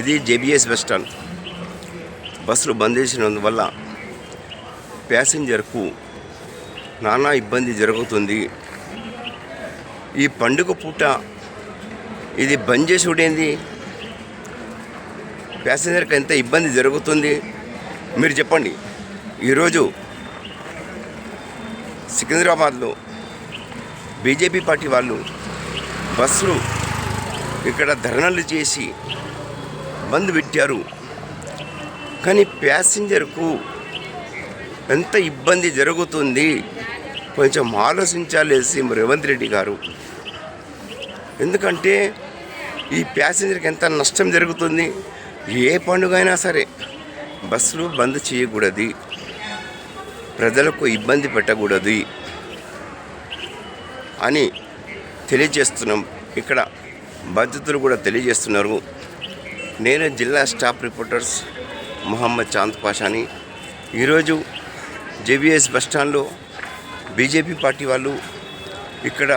ఇది JBS bus stand. బస్సులు బంద్ చేసినందువల్ల ప్యాసింజర్కు నానా ఇబ్బంది జరుగుతుంది. ఈ పండుగ పూట ఇది బంద్ చేసి ఉండేది? ప్యాసింజర్కి ఎంత ఇబ్బంది జరుగుతుంది? మీరు చెప్పండి. ఈరోజు సికింద్రాబాద్లో బీజేపీ పార్టీ వాళ్ళు బస్సులు ఇక్కడ ధర్నాలు చేసి బంద్ పెట్టారు. కానీ ప్యాసింజర్కు ఎంత ఇబ్బంది జరుగుతుంది? కొంచెం ఆలోచించాలి రేవంత్ రెడ్డి గారు. ఎందుకంటే ఈ ప్యాసింజర్కి ఎంత నష్టం జరుగుతుంది? ఏ పండుగ అయినా సరే బస్సులు బంద్ చేయకూడదు. ప్రజలకు ఇబ్బంది పెట్టకూడదు అని తెలియజేస్తున్నాం. ఇక్కడ బాధ్యతలు కూడా తెలియజేస్తున్నారు. నేను జిల్లా స్టాఫ్ రిపోర్టర్స్ మొహమ్మద్ చాంద్ పాషాని. ఈరోజు జేబీఎస్ బస్టాండ్లో బీజేపీ పార్టీ వాళ్ళు ఇక్కడ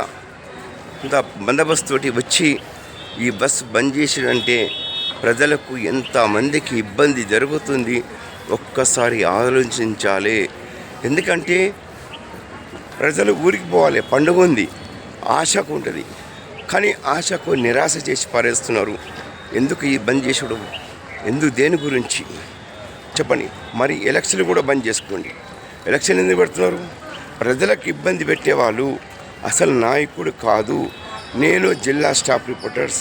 ఇంత బందోబస్తు తోటి వచ్చి ఈ బస్సు బంద్ చేసినంటే ప్రజలకు ఎంతమందికి ఇబ్బంది జరుగుతుంది ఒక్కసారి ఆలోచించాలి. ఎందుకంటే ప్రజలు ఊరికి పోవాలి పండుగ ఉంది ఆశకు ఉంటుంది. కానీ ఆశకు నిరాశ చేసి పారేస్తున్నారు. ఎందుకు ఈ బంద్ చేసుడు? ఎందుకు దేని గురించి? చెప్పండి. మరి ఎలక్షన్లు కూడా బంద్ చేసుకోండి. ఎలక్షన్ ఎందుకు పెడుతున్నారు? ప్రజలకు ఇబ్బంది పెట్టేవాళ్ళు అసలు నాయకుడు కాదు. నేను జిల్లా స్టాఫ్ రిపోర్టర్స్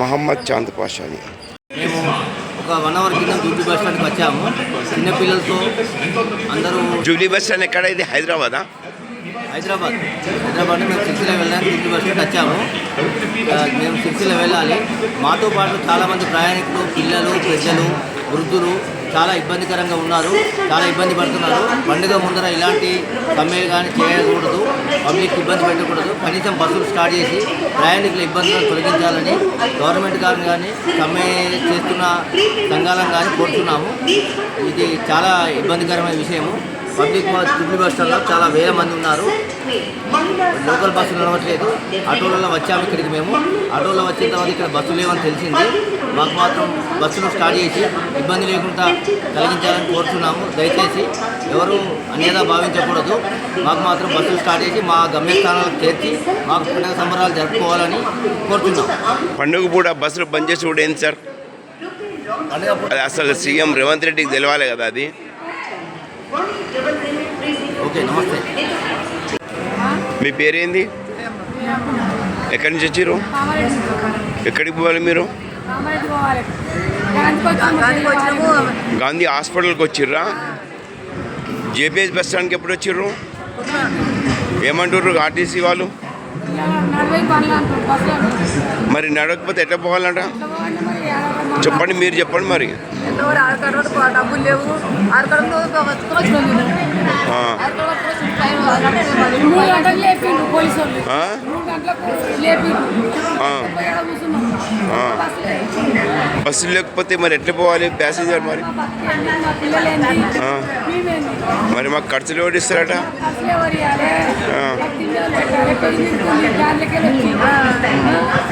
మహమ్మద్ చాంద్ పాషాని. మేము ఒక వన్ అవర్ కింద దుడ్డు బస్ స్టాండ్కి వచ్చాము. చిన్నపిల్లలతో అందరూ జూబ్లీ బస్ స్టాండ్ ఎక్కడ? ఇది హైదరాబాదా? హైదరాబాద్. హైదరాబాద్ మేము సిరిసిల్ల వెళ్ళడానికి ఫిఫ్టీ పర్సెంట్ వచ్చాము. మేము సిరిసిల్ల వెళ్ళాలి. మాతో పాటు చాలామంది ప్రయాణికులు పిల్లలు పెద్దలు వృద్ధులు చాలా ఇబ్బందికరంగా ఉన్నారు. చాలా ఇబ్బంది పడుతున్నారు. పండుగ ముందర ఇలాంటి సమ్మెలు కానీ చేయకూడదు. పబ్లిక్ ఇబ్బంది పెట్టకూడదు. కనీసం బస్సులు స్టార్ట్ చేసి ప్రయాణికుల ఇబ్బందులను తొలగించాలని గవర్నమెంట్ గారిని కానీ సమ్మె చేస్తున్న సంఘాలను కానీ కోరుతున్నాము ఇది చాలా ఇబ్బందికరమైన విషయము. పబ్లిక్ ట్రిపుల్ బస్ స్టాండ్లో చాలా వేల మంది ఉన్నారు. లోకల్ బస్సులు నడవట్లేదు. ఆటోలలో వచ్చాము ఇక్కడికి మేము. ఆటోలో వచ్చిన తర్వాత ఇక్కడ బస్సులు లేవని తెలిసింది. మాకు మాత్రం బస్సులు స్టార్ట్ చేసి ఇబ్బంది లేకుండా కలిగించాలని కోరుతున్నాము దయచేసి ఎవరు అన్యదా భావించకూడదు. మాకు మాత్రం బస్సులు స్టార్ట్ చేసి మా గమ్యస్థానాలకు చేర్చి మాకు పండుగ సంబరాలు జరుపుకోవాలని కోరుతున్నాం పండుగ పూట బస్సులు బంద్ చేసుడు ఏంటి సార్? అసలు సీఎం రేవంత్ రెడ్డికి తెలవాలి కదా అది. ఓకే నమస్తే. మీ పేరేంది? ఎక్కడి నుంచి వచ్చారు? ఎక్కడికి పోవాలి మీరు? గాంధీ హాస్పిటల్కి వచ్చిర్రా? జేపీఎస్ బస్ స్టాండ్కి ఎప్పుడు వచ్చిర్రు? ఏమంటారు ఆర్టీసీ వాళ్ళు? మరి నడకపోతే ఎట్లా పోవాలంట? చెప్పండి మీరు చెప్పండి మరి. డబ్బులు లేవు. బస్సు లేకపోతే మరి ఎట్లా పోవాలి ప్యాసింజర్ మరి? మరి మాకు ఖర్చులు ఎవరు ఇస్తారట?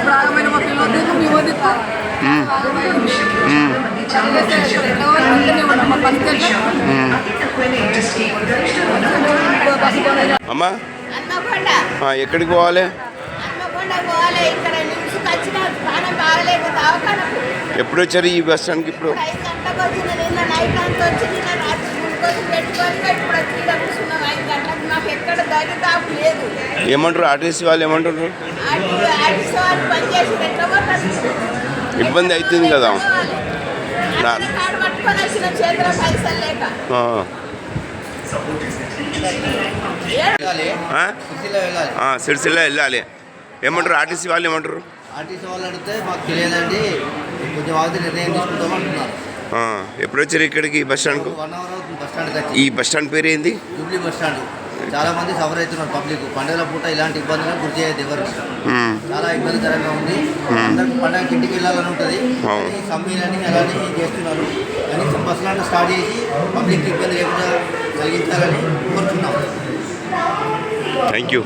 ప్రారంభమైన మా పిల్లలు అమ్మా. ఎక్కడికి పోవాలి? ఎప్పుడు వచ్చారు ఈ బస్ స్టాండ్కి ఇప్పుడు? ఏమంటారు? ఆర్టీసీ వాళ్ళు ఏమంటారు? ఇబ్బంది అవుతుంది కదా? సిరిసిల్ల వెళ్ళాలి. ఏమంటారు? ఆర్టీసీ వాళ్ళు ఏమంటారు? ఆర్టీసీ వాళ్ళు అడిగితే మాకు తెలియదండి. కొంచెం ఆగి నిర్ణయం తీసుకుంటాం అంటున్నారు. ఆ, ఎప్పుడు వచ్చారు ఇక్కడికి బస్ స్టాండ్కు? ఈ బస్ స్టాండ్ పేరు ఏంది? Jubilee bus stand. చాలా మంది సఫర్ అవుతున్నారు పబ్లిక్. పండుగల పూట ఇలాంటి ఇబ్బందులను గురి చేయదు ఎవరు. చాలా ఇబ్బందికరంగా ఉంది. అందరికి పండగకి ఇంటికి వెళ్ళాలని ఉంటుంది. సమ్మెలని అలానే చేస్తున్నారు. కనీసం బస్సులను స్టార్ట్ చేసి పబ్లిక్ ఇబ్బంది లేకుండా కలిగించాలని కోరుతున్నాం థ్యాంక్ యూ